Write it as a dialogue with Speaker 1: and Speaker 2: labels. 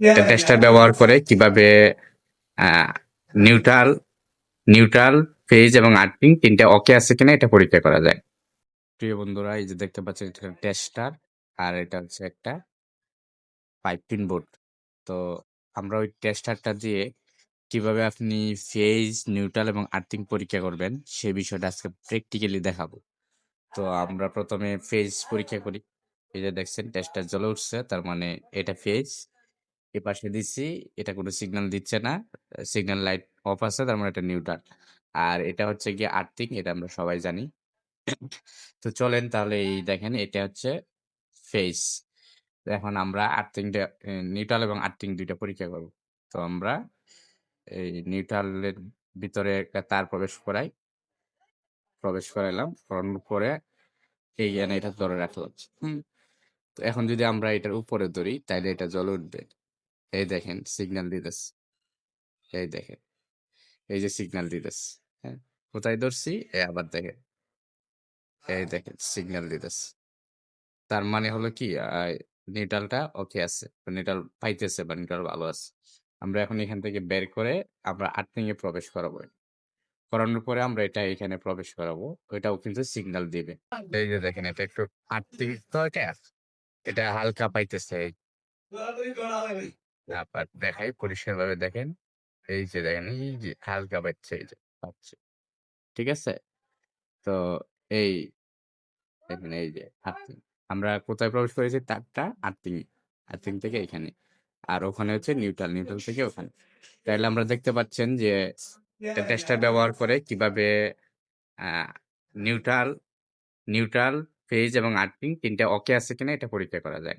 Speaker 1: Tester ব্যবহার করে কীভাবে নিউট্রাল নিউট্রাল ফেজ এবং আর্থিং তিনটা ওকে আছে কিনা এটা পরীক্ষা করা যায়। প্রিয় বন্ধুরা এই যে দেখতে পাচ্ছেন এটা টেস্টার আর এটা হচ্ছে একটা পাইপ পিন বোর্ড তো আমরা ওই টেস্টারটা দিয়ে কীভাবে আপনি ফেজ নিউট্রাল এবং আর্থিং পরীক্ষা করবেন সে বিষয়টা আজকে প্র্যাকটিক্যালি দেখাবো। তো আমরা প্রথমে ফেজ পরীক্ষা করি। এই যে দেখছেন টেস্টার জ্বলে উঠছে তার মানে এটা ফেজ এ পাশে দিচ্ছি। এটা কোনো সিগন্যাল দিচ্ছে না। সিগন্যাল লাইট অফ আছে, তার মানে এটা নিউট্রাল আর এটা হচ্ছে গিয়ে আর্থিং এটা আমরা সবাই জানি। তো চলেন তাহলে এই দেখেন, এটা হচ্ছে ফেস এখন আমরা আর্থিংটা নিউট্রাল এবং আর্থিং দুইটা পরীক্ষা করব। তো আমরা এই নিউট্রালের ভিতরে একটা তার প্রবেশ করাই। প্রবেশ করাইলাম, করানোর পরে এই জ্ঞানে এটা ধরে রাখলাম তো এখন যদি আমরা এটার উপরে ধরি তাহলে এটা জল উঠবে। এই দেখেন সিগন্যাল দিতেছে। এই দেখেন, এই যে সিগন্যাল দিতেছে হ্যাঁ? কোথায় ধরছি? এ আবার দেখেন। এই দেখেন সিগন্যাল দিতেছে। তার মানে হলো কি? নিউট্রালটা ওকে আছে নিউট্রাল পাইতেছে, বা নিউট্রাল ভালো আছে। আমরা এখন এখান থেকে বের করে আমরা আর্থিং এ প্রবেশ করাবো। করানোর পরে আমরা এটা এখানে প্রবেশ করাবো, ওইটাও কিন্তু সিগন্যাল দিবে। এই যে দেখেন, এটা একটু আর্থিং তো এটা এটা হালকা পাইতেছে। দেখাই পরিষ্কার ভাবে দেখেন। এই যে দেখেন, এই যে হালকা বাচ্চা এই যে পাচ্ছে ঠিক আছে? তো এই দেখেন, এই যে আমরা কোথায় প্রবেশ করেছি? তারটা আর্থিং আর্থিং থেকে এখানে। আর ওখানে হচ্ছে নিউট্রাল নিউট্রাল থেকে ওখানে। তাহলে আমরা দেখতে পাচ্ছেন যে টেস্টার ব্যবহার করে কীভাবে নিউট্রাল নিউট্রাল, ফেজ এবং আর্থিং তিনটা ওকে আছে কিনা এটা পরীক্ষা করা যায়।